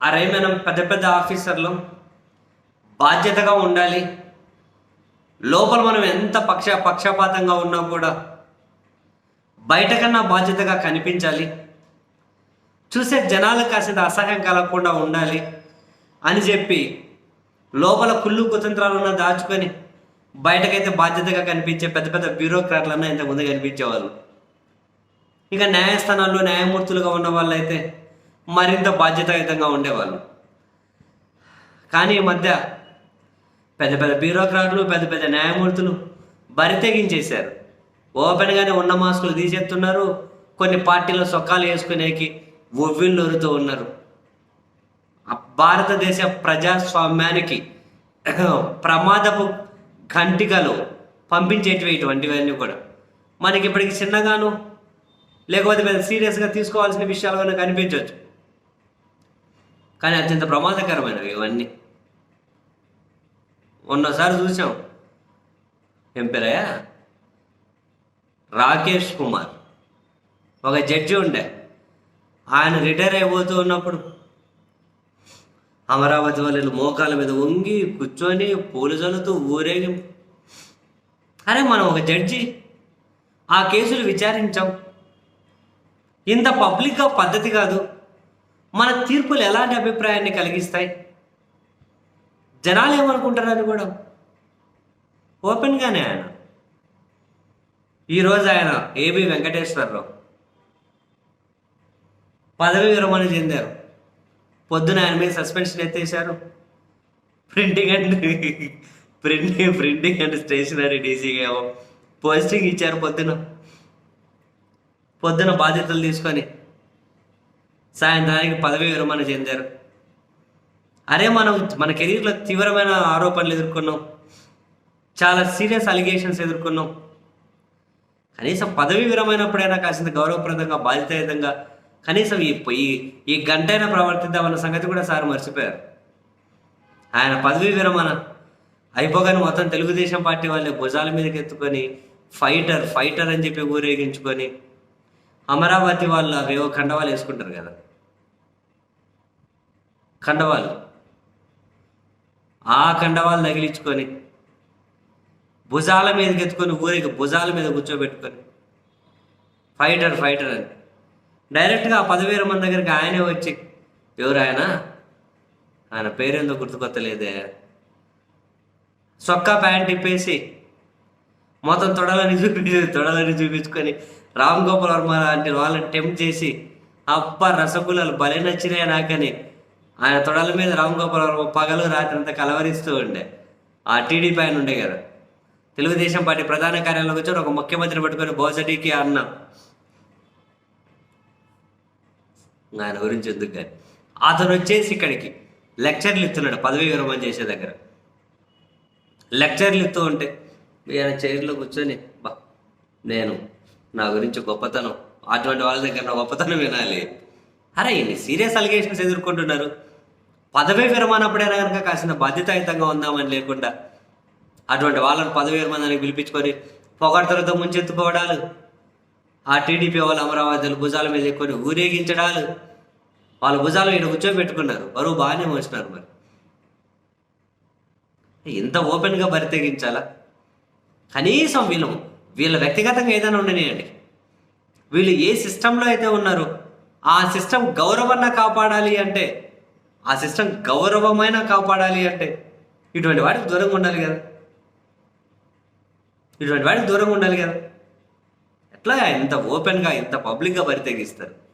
అరే మనం పెద్ద పెద్ద ఆఫీసర్లు బాధ్యతగా ఉండాలి. లోపల మనం ఎంత పక్ష పక్షపాతంగా ఉన్నా కూడా బయట కన్నా బాధ్యతగా కనిపించాలి. చూసే జనాలకు కాసేంత అసహ్యం కలగకుండా ఉండాలి అని చెప్పి లోపల కుళ్ళు కుతంత్రాలున్న దాచుకొని బయటకైతే బాధ్యతగా కనిపించే పెద్ద పెద్ద బ్యూరోక్రాట్లన్నా ఇంతకుముందు కనిపించేవాళ్ళు. ఇక న్యాయస్థానాల్లో న్యాయమూర్తులుగా ఉన్న వాళ్ళైతే మరింత బాధ్యతాయుతంగా ఉండేవాళ్ళు. కానీ ఈ మధ్య పెద్ద పెద్ద బ్యూరోక్రాట్లు పెద్ద పెద్ద న్యాయమూర్తులు బరితెగించేశారు ఓపెన్గానే ఉన్న మాస్కులు తీసేస్తున్నారు. కొన్ని పార్టీలో సొక్కాలు వేసుకునేకి ఒవ్విళ్ళూరుతూ ఉన్నారు. ఆ భారతదేశ ప్రజాస్వామ్యానికి ప్రమాదపు ఘంటికలు పంపించేటివి ఇటువంటివన్నీ కూడా. మనకి ఇప్పటికి చిన్నగాను లేకపోతే పెద్ద సీరియస్గా తీసుకోవాల్సిన విషయాలు కనిపించవచ్చు కానీ అత్యంత ప్రమాదకరమైనవి ఇవన్నీ. మొన్నసారి చూసాం ఏం పేరయ్యా? రాకేష్ కుమార్. ఒక జడ్జి ఉండే. ఆయన రిటైర్ అయిపోతూ ఉన్నప్పుడు అమరావతి వాళ్ళు మోకాల మీద వంగి కూర్చొని పోలీసులతో ఊరేగి అరే మనం ఒక జడ్జి. ఆ కేసులు విచారించాం. ఇంత పబ్లిక్గా పద్ధతి కాదు. మన తీర్పులు ఎలాంటి అభిప్రాయాన్ని కలిగిస్తాయి? జనాలు ఏమనుకుంటారని కూడా? ఓపెన్గానే ఆయన. ఈరోజు ఆయన ఏబి వెంకటేశ్వరరావు పదవి విరమణ చెందారు. పొద్దున ఆయన మీద suspension ఎత్తేసారు printing and printing printing and stationery డీసీగా ఏమో పోస్టింగ్ ఇచ్చారు పొద్దున. పొద్దున బాధ్యతలు తీసుకొని సాయంత్రానికి పదవి విరమణ చెందారు. అరే మనం మన కెరీర్లో తీవ్రమైన ఆరోపణలు ఎదుర్కొన్నాం. చాలా సీరియస్ అలిగేషన్స్ ఎదుర్కొన్నాం. కనీసం పదవి విరమైనప్పుడైనా కాసింత గౌరవప్రదంగా బాధ్యతాయుతంగా కనీసం ఈ ఈ ఈ గంటైనా ప్రవర్తిద్దామన్న సంగతి కూడా సార్ మర్చిపోయారు. ఆయన పదవి విరమణ అయిపోగానే మొత్తం తెలుగుదేశం పార్టీ వాళ్ళే భుజాల మీదకి ఎత్తుకొని ఫైటర్ ఫైటర్ అని చెప్పి ఊరేగించుకొని అమరావతి వాళ్ళు అవేవో కండవాలు వేసుకుంటారు కదా. కండవాలు ఆ కండవాలు తగిలించుకొని భుజాల మీదకి ఎత్తుకొని ఊరికి భుజాల మీద కూర్చోబెట్టుకొని ఫైటర్ ఫైటర్ అని. డైరెక్ట్గా ఆ పదవేల మంది దగ్గరికి ఆయనే వచ్చి ఎవరు ఆయన? ఆయన పేరేందో గుర్తుకొత్తలేదే. సొక్కా ప్యాంట్ ఇప్పేసి మొత్తం తొడలని చూపించి తొడలని చూపించుకొని రామ్ గోపాల్ వర్మ లాంటి వాళ్ళని టెంప్ట్ చేసి అప్ప రసగుల్లాలు భలే నచ్చినాయి నాకని ఆయన తొడల మీద రామ్ గోపాల్ వర్మ పగలు రాత్రి అంతా కలవరిస్తూ ఉండే. ఆ టీడీపీ ఆయన ఉండే కదా. తెలుగుదేశం పార్టీ ప్రధాన కార్యాలయంలోకి వచ్చి ఒక ముఖ్యమంత్రిని పట్టుకొని బోసడికి అన్న. ఆయన గురించి ఎందుకు కానీ. అతను వచ్చేసి ఇక్కడికి. లెక్చర్లు ఇస్తున్నాడు పదవి విరమణ చేసే దగ్గర. లెక్చర్లు ఇస్తూ ఉంటే ఆయన చైర్లో కూర్చొని బా నేను నా గురించి గొప్పతనం అటువంటి వాళ్ళ దగ్గర నా గొప్పతనం వినాలి. అరే ఇన్ని సీరియస్ అలిగేషన్స్ ఎదుర్కొంటున్నారు. పదవి విరమణప్పుడైనా కనుక కాసిన బాధ్యతాయుతంగా ఉందామని లేకుండా అటువంటి వాళ్ళని పదవి విరమణానికి పిలిపించుకొని పొగడతలతో ముంచెత్తుకోవడాలు ఆ టీడీపీ వాళ్ళు అమరావతిలు భుజాల మీద ఎక్కుని ఊరేగించడాలు వాళ్ళ భుజాలు ఇక్కడ కూర్చోబెట్టుకున్నారు. బరువు బాగానే మోసినారు మరి. ఇంత ఓపెన్గా బరితెగించాలా? కనీసం వీళ్ళు వీళ్ళ వ్యక్తిగతంగా ఏదైనా ఉండనియండి. వీళ్ళు ఏ సిస్టంలో అయితే ఉన్నారో ఆ సిస్టమ్ గౌరవంగా కాపాడాలి అంటే ఆ సిస్టమ్ గౌరవమైన కాపాడాలి అంటే ఇటువంటి వాటికి దూరంగా ఉండాలి కదా. ఇటువంటి వాటికి దూరంగా ఉండాలి కదా. ఎట్లా ఇంత ఓపెన్గా ఇంత పబ్లిక్గా పరితెగిస్తారు?